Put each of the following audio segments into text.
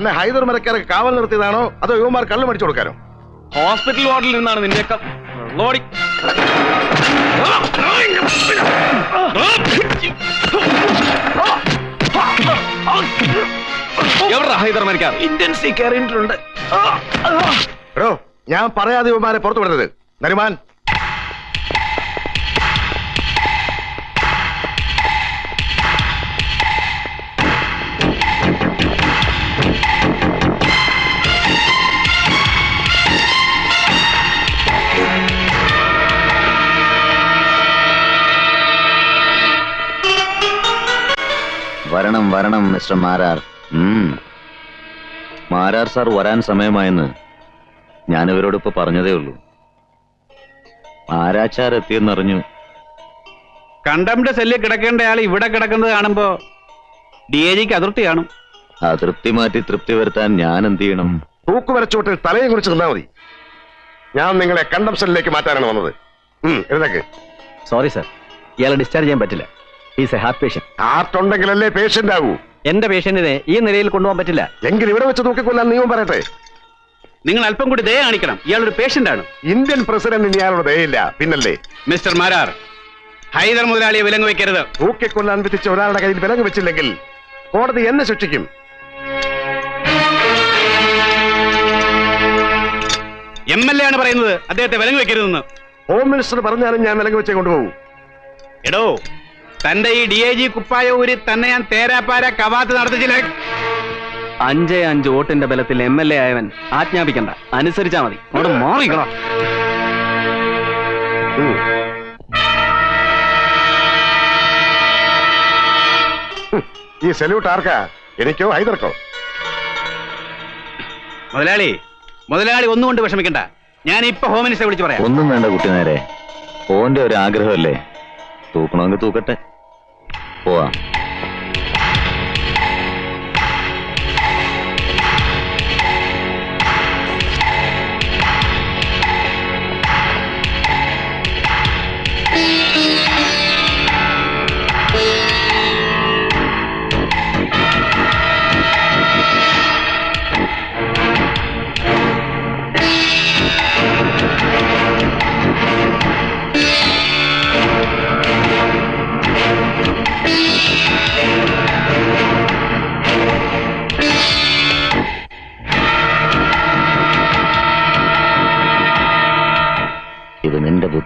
തന്നെ ഹൈദർ മരക്കാരെ കാവൽ നിർത്തിയതാണോ അതോ യുവമാർ കള്ളു മടിച്ചു കൊടുക്കാനോ? ഹോസ്പിറ്റൽ വാർഡിൽ നിന്നാണ് നിന്റെ ലോടി എവിടെ ഹൈദർ മരിക്കാൻ ഇന്റൻസി കയറിയിട്ടുണ്ട് ഞാൻ പറയാതെ യുവമാരെ പുറത്തു വിടരുത്. നരിമാൻ വരണം വരണം മിസ്റ്റർ മാരാർ. മാരാർ സാർ വരാൻ സമയമായെന്ന് ഇപ്പൊ പറഞ്ഞതേ ഉള്ളൂ. മാരാച്ചാർ എത്തിയെന്നറിഞ്ഞു കണ്ടംഡ് സെല്ലിൽ കിടക്കേണ്ട ആൾ ഇവിടെ കിടക്കുന്നത് കാണുമ്പോ ഡി എ ജിക്ക് അതൃപ്തിയാണ് കാണും. അതൃപ്തി മാറ്റി തൃപ്തി വരുത്താൻ ഞാൻ എന്ത് ചെയ്യണം? തൂക്കുവരച്ചോട്ടിൽ തലയെ കുറിച്ച് നിന്നാ മതി. ഞാൻ നിങ്ങളെ കണ്ടം സെല്ലിലേക്ക് മാറ്റാനാണ് വന്നത്. സോറി സാർ ഇയാളെ ഡിസ്ചാർജ് ചെയ്യാൻ പറ്റില്ല. Is a heart patient. ആർട്ടുണ്ടെങ്കിലല്ലേ patient ആകൂ. എന്റെ പേഷ്യന്റിനെ ഈ നിലയിൽ കൊണ്ടുപോകാൻ പറ്റില്ല. എങ്കിൽ ഇവിടെ വെച്ച് നോക്കിക്കൊല്ലാൻ നിയമം പറയട്ടെ. നിങ്ങൾ അല്പം കൂടി ദയ കാണിക്കണം. ഇയാളൊരു പേഷ്യന്റ് ആണ്. ഇന്ത്യൻ പ്രസിഡന്റിന് ഇയാളുടെ ദയയില്ല. പിന്നല്ലേ? മിസ്റ്റർ മാരാർ ഹൈദർ മുതലാളിയെ വിലങ്ങ് വെക്കരുത് തൂക്കിക്കൊല്ലാൻ വിധിച്ച ഒരാളുടെ കയ്യിൽ വിലങ്ങ് വെച്ചില്ലെങ്കിൽ കോടതി എന്നെ ശിക്ഷിക്കും. എം എൽ എ ആണ് പറയുന്നത്. അദ്ദേഹത്തെ വിലങ്ങ് വെക്കരുതെന്ന് ഹോം മിനിസ്റ്റർ പറഞ്ഞാലും ഞാൻ വിലങ്ങ് വെച്ചേ കൊണ്ടുപോകും. എടോ തന്റെ ഈ ഡി ഐ ജി കുപ്പായ ഊരി തന്നെ ഞാൻ തേരാപ്പാര കവാത്ത് നടത്തിച്ചില്ല? അഞ്ചേ അഞ്ച് വോട്ടിന്റെ ബലത്തിൽ എം എൽ എ ആയവൻ ആജ്ഞാപിക്കണ്ട. അനുസരിച്ചാ മതി. അവിടെ മാറിക്കണോ ഈ സല്യൂട്ട് ആർക്കാ? എനിക്കോ ഹൈദർക്കോ? മുതലാളി മുതലാളി ഒന്നും കൊണ്ട് വിഷമിക്കണ്ട. ഞാൻ ഇപ്പൊ ഹോം മിനിസ്റ്ററെ വിളിച്ചു പറയാം. ഒന്നും വേണ്ട കുട്ടി നേരെ ഓന്റെ ഒരു ആഗ്രഹമല്ലേ? തൂക്കണമെങ്കിൽ തൂക്കട്ടെ. പോവാ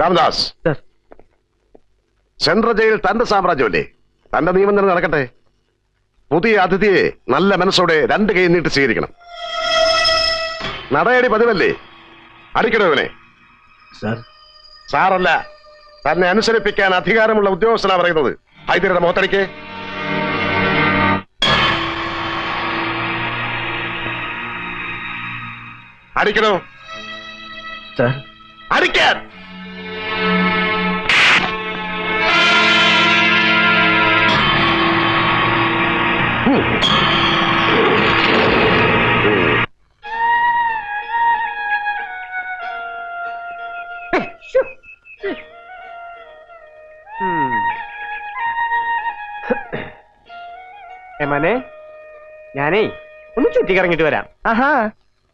രാമദാസ്. സർ സെൻട്രൽ ജയിൽ തന്റെ സാമ്രാജ്യമല്ലേ? തന്റെ നിയമം തന്നെ നടക്കട്ടെ. പുതിയ അതിഥിയെ നല്ല മനസ്സോടെ രണ്ട് കൈ നീട്ടി സ്വീകരിക്കണം. നടയടി പതിവല്ലേ? അടിക്കണോ ഇവനെ. സർ സാറല്ല തന്നെ അനുസരിപ്പിക്കാൻ അധികാരമുള്ള ഉദ്യോഗസ്ഥനാ പറയുന്നത്. ഹൈദരുടെ മുഖത്തടിക്ക്. അടിക്കണോ സർ അടിക്കാൻ. ചുറ്റിക്കറങ്ങിട്ട് വരാം. ആഹാ.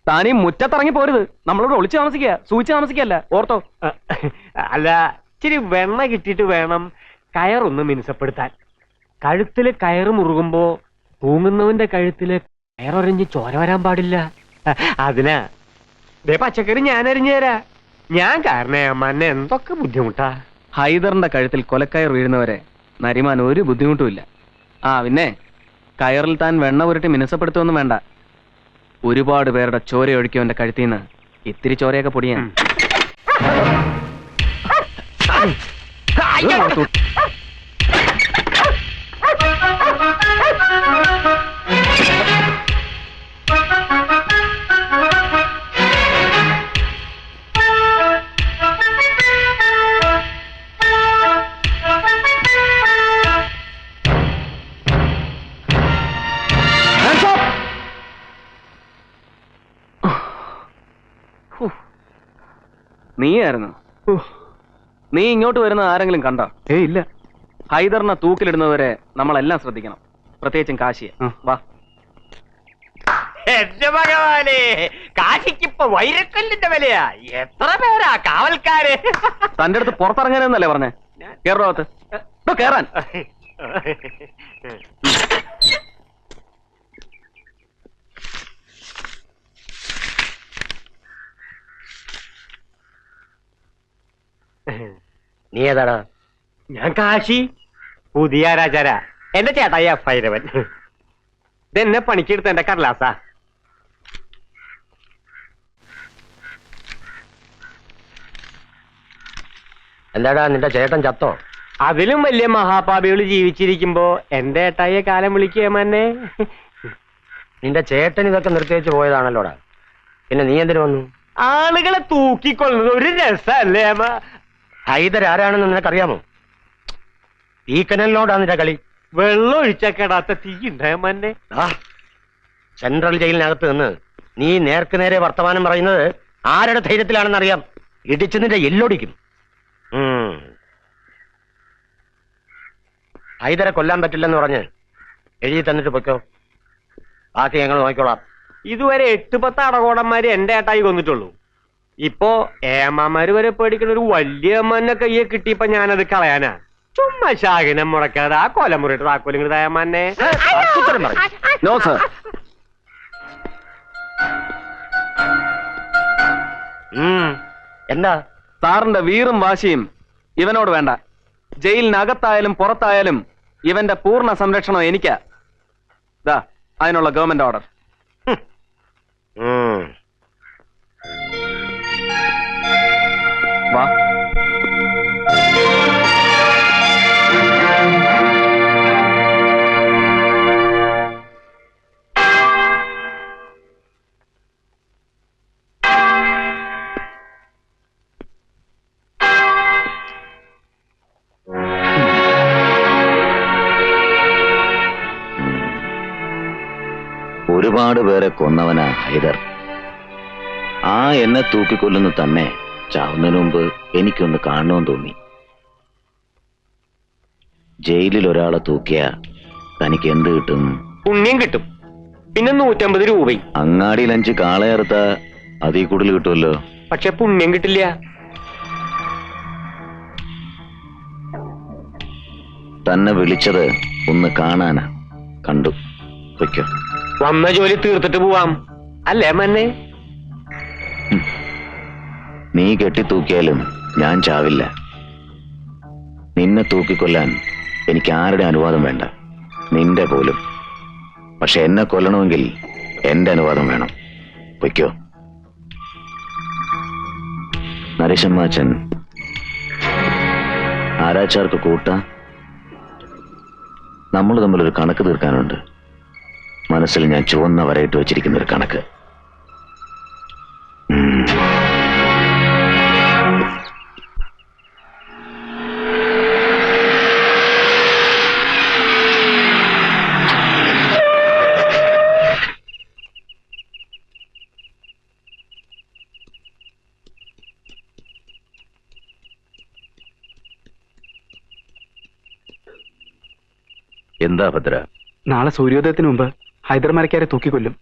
താനീ മുറ്റത്തിറങ്ങി പോരുത്. നമ്മളോട് ഒളിച്ചു താമസിക്കുക. സൂചിച്ച് താമസിക്കല്ല ഓർത്തോ? അല്ല ഇച്ചിരി വെണ്ണ കിട്ടിയിട്ട് വേണം കയറൊന്ന് മിനുസപ്പെടുത്താൻ. കഴുത്തിൽ കയറ് മുറുകുമ്പോ തൂങ്ങുന്നവന്റെ കഴുത്തിൽ കയറൊരഞ്ഞ് ചോര വരാൻ പാടില്ല. അതിനാ. ദേ പച്ചക്കറി ഞാൻ അരിഞ്ഞു തരാ. ഞാൻ കാരണേ അമ്മന്നെ എന്തൊക്കെ ബുദ്ധിമുട്ടാ. ഹൈദറിന്റെ കഴുത്തിൽ കൊലക്കയർ വീഴുന്നവരെ നരിമാൻ ഒരു ബുദ്ധിമുട്ടുമില്ല. ആ പിന്നെ കയറിൽ താൻ വെണ്ണ ഉരുട്ടി മിനുസപ്പെടുത്തുമെന്നും വേണ്ട. ഒരുപാട് പേരുടെ ചോര ഒഴിക്കും എന്റെ കഴുത്തിൽ നിന്ന് ഇത്തിരി ചോരയൊക്കെ പൊടിയാൻ. നീയായിരുന്നു? നീ ഇങ്ങോട്ട് വരുന്ന ആരെങ്കിലും കണ്ടോ? ഏ ഇല്ല. ഹൈദറിനെ തൂക്കിലിടുന്നവരെ നമ്മളെല്ലാം ശ്രദ്ധിക്കണം. പ്രത്യേകിച്ചും കാശിയെ. വാ. എന്റെ ഭഗവാനെ കാശിക്കിപ്പൊ വൈരക്കല്ലിന്റെ വിലയാ. എത്ര പേരാ കാവൽക്കാര്? തന്റെ അടുത്ത് പുറത്തിറങ്ങാനെന്നല്ലേ പറഞ്ഞേ? കേറോത്ത് കേറാൻ. നീ ഏതാടാ ഞാൻ കാശി. പുതിയ രാജാര. എന്റെ ചേട്ടായി ഭൈരവൻ ഇതെന്നെ പണിക്കെടുത്ത എന്റെ കടലാസാ. എന്താടാ നിന്റെ ചേട്ടൻ ചത്തോ? അതിലും വലിയ മഹാപാപികൾ ജീവിച്ചിരിക്കുമ്പോ എന്റെ ഏട്ടായിയെ കാലം വിളിക്കുകയെന്നെ നിന്റെ ചേട്ടൻ ഇതൊക്കെ നിർത്തിവെച്ച് പോയതാണല്ലോടാ. പിന്നെ നീ എന്തിനു വന്നു? ആളുകളെ തൂക്കിക്കൊള്ളുന്നത് ഒരു രസല്ലേ അമ്മ? ഹൈദർ ആരാണെന്ന് നിനക്കറിയാമോ? ഈ കനലിനോടാ നിന്റെ കളി. വെള്ളം ഒഴിച്ചേക്കേടാത്ത തീയുണ്ടേ ആ, സെൻട്രൽ ജയിലിനകത്ത് നിന്ന് നീ നേർക്ക് നേരെ വർത്തമാനം പറയുന്നത് ആരുടെ ധൈര്യത്തിലാണെന്ന് അറിയാം ഇടിച്ചു നിന്റെ എല്ലൊടിക്കും. ഹൈദരെ കൊല്ലാൻ പറ്റില്ലെന്ന് പറഞ്ഞ് എഴുതി തന്നിട്ട് പൊയ്ക്കോ. ബാക്കി ഞങ്ങൾ നോക്കിക്കോളാം. ഇതുവരെ എട്ട് പത്ത് അടകോടന്മാര് എന്റെ ഏട്ടായി കൊന്നിട്ടുള്ളൂ. ഇപ്പോ ഏമാമാര് വരെ പേടിക്കുന്ന ഒരു വലിയ അമ്മന്നെ കയ്യെ കിട്ടിയപ്പോ ഞാനത് കളയാനാ. ചുമ്മാ ശാഖനം മുടക്കാതെ ആ കൊലമുറിയിട്ട് മുറിയിട്ട് തേമാന്നെ ഉത്തരം പറയും. നോ സർ ഉം. എന്താ? സാറിന്റെ വീറും വാശിയും ഇവനോട് വേണ്ട. ജയിലിനകത്തായാലും പുറത്തായാലും ഇവന്റെ പൂർണ സംരക്ഷണം എനിക്കാ. ദാ അതിനുള്ള ഗവൺമെന്റ് ഓർഡർ. വാ. ഒരുപാട് പേരെ കൊന്നവനാ ഹൈദർ. ആ എന്നെ തൂക്കിക്കൊല്ലുന്നു തന്നെ ചാവുന്നതിന് മുമ്പ് എനിക്കൊന്ന് കാണണമെന്ന് തോന്നി. ജയിലിൽ ഒരാളെ തൂക്കിയ തനിക്ക് എന്ത് കിട്ടും? പുണ്യം കിട്ടും. പിന്നെ നൂറ്റമ്പത് രൂപയും. അങ്ങാടിയിൽ അഞ്ച് കാളയറുത്ത അതീ കൂടുതൽ കിട്ടുമല്ലോ പക്ഷെ പുണ്യം കിട്ടില്ല. തന്നെ വിളിച്ചത് ഒന്ന് കാണാനാ. കണ്ടു. വയ്ക്കോ വന്ന ജോലി തീർത്തിട്ട് പോവാം. അല്ലേ മന്നെ നീ കെട്ടിത്തൂക്കിയാലും ഞാൻ ചാവില്ല. നിന്നെ തൂക്കിക്കൊല്ലാൻ എനിക്ക് ആരുടെ അനുവാദം വേണ്ട? നിന്റെ പോലും. പക്ഷെ എന്നെ കൊല്ലണമെങ്കിൽ എന്റെ അനുവാദം വേണം. വയ്ക്കോ നരേശമ്മാച്ചൻ ആരാച്ചാർക്ക് കൂട്ട? നമ്മൾ തമ്മിലൊരു കണക്ക് തീർക്കാനുണ്ട്. മനസ്സിൽ ഞാൻ ചുവന്ന വരയിട്ട് വെച്ചിരിക്കുന്ന ഒരു കണക്ക്. എന്താ ഭദ്ര? നാളെ സൂര്യോദയത്തിന് മുമ്പ് ഹൈദർമാരക്കാരെ തൂക്കിക്കൊല്ലും.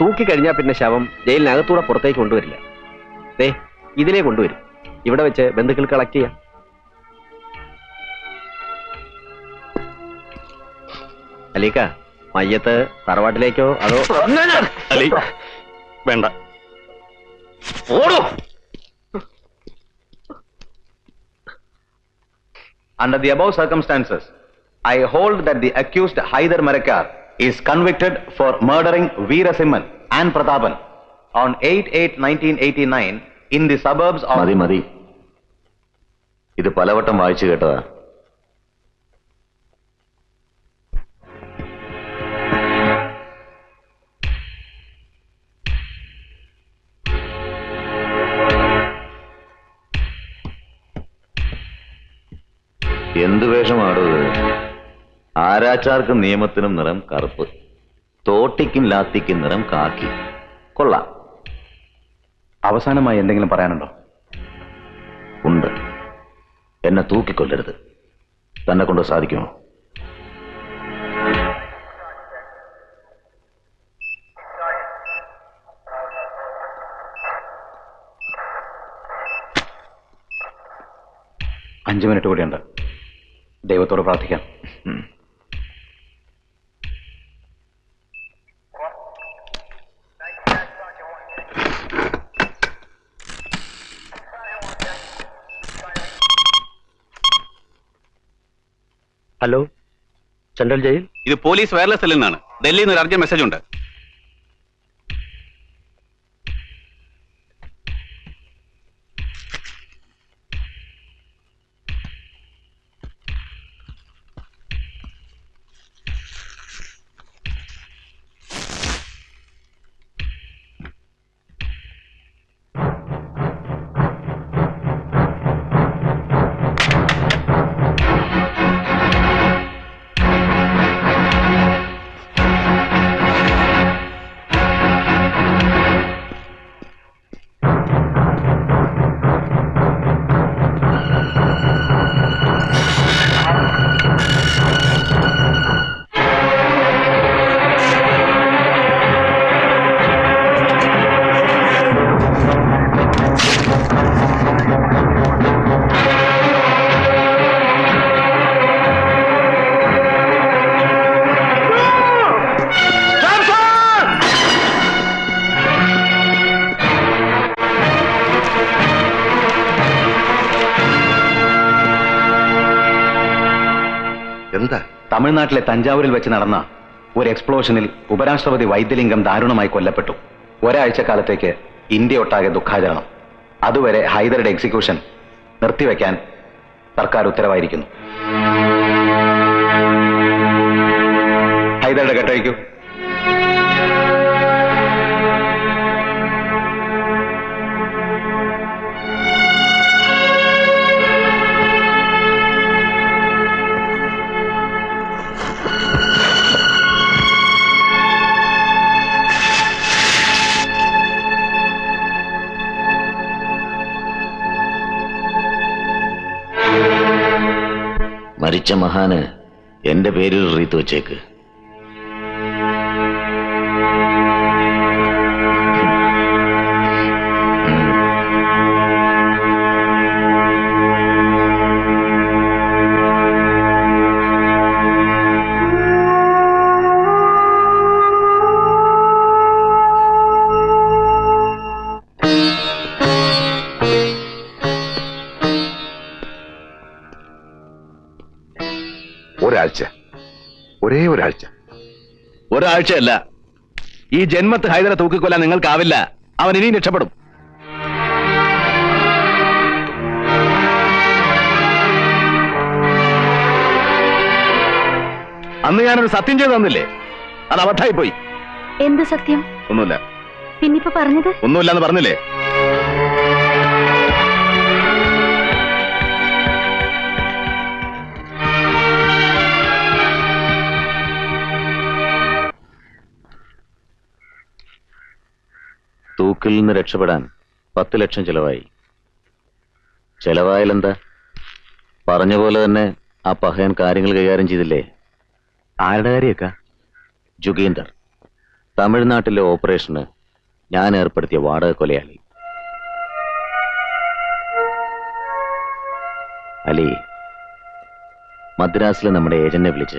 തൂക്കി കഴിഞ്ഞാൽ പിന്നെ ശവം ജയിലിനകത്തൂടെ പുറത്തേക്ക് കൊണ്ടുവരില്ല. ദേ ഇതിലേ കൊണ്ടുവരും. ഇവിടെ വെച്ച് ബന്ധുക്കൾ കളക്ട് ചെയ്യാം. അലീക്ക മയ്യത്ത് തറവാട്ടിലേക്കോ അതോ അലി വേണ്ട. ഓടോ. Under the above circumstances, I hold that the accused Haider Marakar is convicted for murdering Veerasimhan and Pratapan on 8-8-1989 in the suburbs of... മതി മതി ഇത് പലവട്ടം വായിച്ചു കേട്ടതാ എന്ത് വേഷമാടോ ഇത് ആരാച്ചാർക്കും നിയമത്തിനും നിറം കറുപ്പ്. തോട്ടിക്കും ലാത്തിക്കും നിറം കാക്കി. കൊള്ളാം. അവസാനമായി എന്തെങ്കിലും പറയാനുണ്ടോ? ഉണ്ട്. എന്നെ തൂക്കിക്കൊല്ലരുത്. തന്നെ കൊണ്ട് സാധിക്കുമോ? അഞ്ചു മിനിറ്റ് കൂടിയുണ്ട്. ദൈവത്തോട് പ്രാർത്ഥിക്കാം. Hello central jail? ഇത് പോലീസ് വയർലെസ് സെല്ലിൽ നിന്നാണ് ഡൽഹിയിൽ നിന്ന് ഒരു അർജന്റ് മെസ്സേജ് ഉണ്ട്. തമിഴ്നാട്ടിലെ തഞ്ചാവൂരിൽ വെച്ച് നടന്ന ഒരു എക്സ്പ്ലോഷനിൽ ഉപരാഷ്ട്രപതി വൈദ്യലിംഗം ദാരുണമായി കൊല്ലപ്പെട്ടു. ഒരാഴ്ച കാലത്തേക്ക് ഇന്ത്യ ഒട്ടാകെ ദുഃഖാചരണം. അതുവരെ ഹൈദരുടെ എക്സിക്യൂഷൻ നിർത്തിവെക്കാൻ സർക്കാർ ഉത്തരവായിരിക്കുന്നു. ഹൈദരുടെ കെട്ടഴിക്കൂ. മരിച്ച മഹാന് എന്റെ പേരിൽ റീത്ത് വെച്ചേക്ക്. ഒരാഴ്ച. ഒരേ ഒരാഴ്ച. ഒരാഴ്ചയല്ല. ഈ ജന്മത്ത് ഹൈദരെ തൂക്കിക്കൊല്ലാൻ നിങ്ങൾക്കാവില്ല. അവൻ ഇനിയും രക്ഷപ്പെടും. അന്ന് ഞാനൊരു സത്യം ചെയ്തു തന്നില്ലേ? അത് അബദ്ധമായി പോയി എന്ത് സത്യം? ഒന്നുമില്ല. പിന്നിപ്പോ പറഞ്ഞത്? ഒന്നുമില്ല എന്ന് പറഞ്ഞില്ലേ? നിന്ന് രക്ഷപ്പെടാൻ പത്ത് ലക്ഷം ചിലവായി. ചെലവായാലെന്താ? പറഞ്ഞ പോലെ തന്നെ ആ പഹയൻ കാര്യങ്ങൾ കൈകാര്യം ചെയ്തില്ലേ? ആരുടെ കാര്യമൊക്കെ? ജുഗീന്ദർ. തമിഴ്നാട്ടിലെ ഓപ്പറേഷന് ഞാൻ ഏർപ്പെടുത്തിയ വാടക കൊലയാളി. അലി മദ്രാസിലെ നമ്മുടെ ഏജന്റിനെ വിളിച്ച്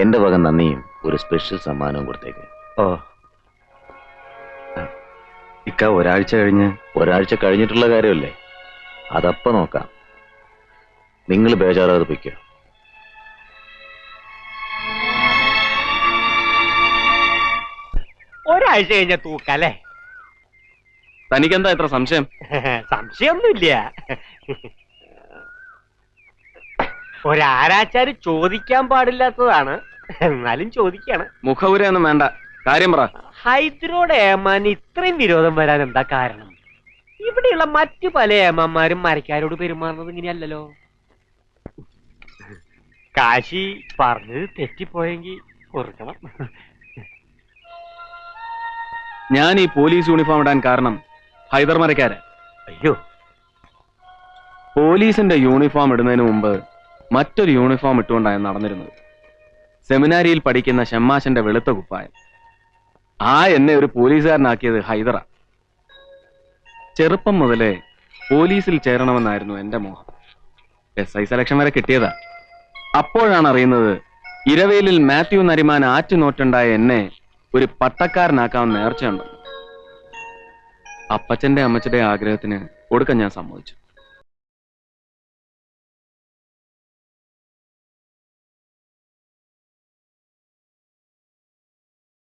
എന്റെ വക നന്ദിയും ഒരു സ്പെഷ്യൽ സമ്മാനവും കൊടുത്തേക്ക്. ഓ. ഇക്ക ഒരാഴ്ച കഴിഞ്ഞ് ഒരാഴ്ച കഴിഞ്ഞിട്ടുള്ള കാര്യമല്ലേ? അതപ്പ നോക്കാം. നിങ്ങൾ ബേജാറാതെ ഒരാഴ്ച കഴിഞ്ഞ തൂക്കല്ലേ? തനിക്കെന്താ ഇത്ര സംശയം? സംശയമൊന്നുമില്ല. ഒരാരാച്ചാര് ചോദിക്കാൻ പാടില്ലാത്തതാണ്. എന്നാലും ചോദിക്കാണ്. മുഖപുര ഒന്നും വേണ്ട. കാര്യം പറ. ഹൈദരോട് ഏമാൻ ഇത്രയും വിരോധം വരാൻ എന്താ കാരണം? ഇവിടെയുള്ള മറ്റു പല ഏമാന്മാരും മരക്കാരോട് പെരുമാറുന്നത് ഇങ്ങനെയല്ലല്ലോ. കാശി പറഞ്ഞത് തെറ്റിപ്പോയെങ്കിൽ ഓർക്കണം ഞാൻ ഈ പോലീസ് യൂണിഫോം ഇടാൻ കാരണം ഹൈദർ മരക്കാരൻ അയ്യോ. പോലീസിന്റെ യൂണിഫോം ഇടുന്നതിന് മുമ്പ് മറ്റൊരു യൂണിഫോം ഇട്ടുകൊണ്ടാണ് നടന്നിരുന്നത്. സെമിനാരിയിൽ പഠിക്കുന്ന ഷമ്മാശന്റെ വെളുത്ത കുപ്പായം. ആ എന്നെ ഒരു പോലീസുകാരനാക്കിയത് ഹൈദറ. ചെറുപ്പം മുതലേ പോലീസിൽ ചേരണമെന്നായിരുന്നു എന്റെ മോഹം. എസ് ഐ സെലക്ഷൻ വരെ കിട്ടിയതാ. അപ്പോഴാണ് അറിയുന്നത് ഇരവേലിൽ മാത്യു നരിമാൻ ആറ്റുനോറ്റുണ്ടായ എന്നെ ഒരു പട്ടക്കാരനാക്കാൻ നേർച്ചയുണ്ടെന്ന്. അപ്പച്ചന്റെ അമ്മച്ചന്റെ ആഗ്രഹത്തിന് കൊടുക്കാൻ ഞാൻ സമ്മതിച്ചു.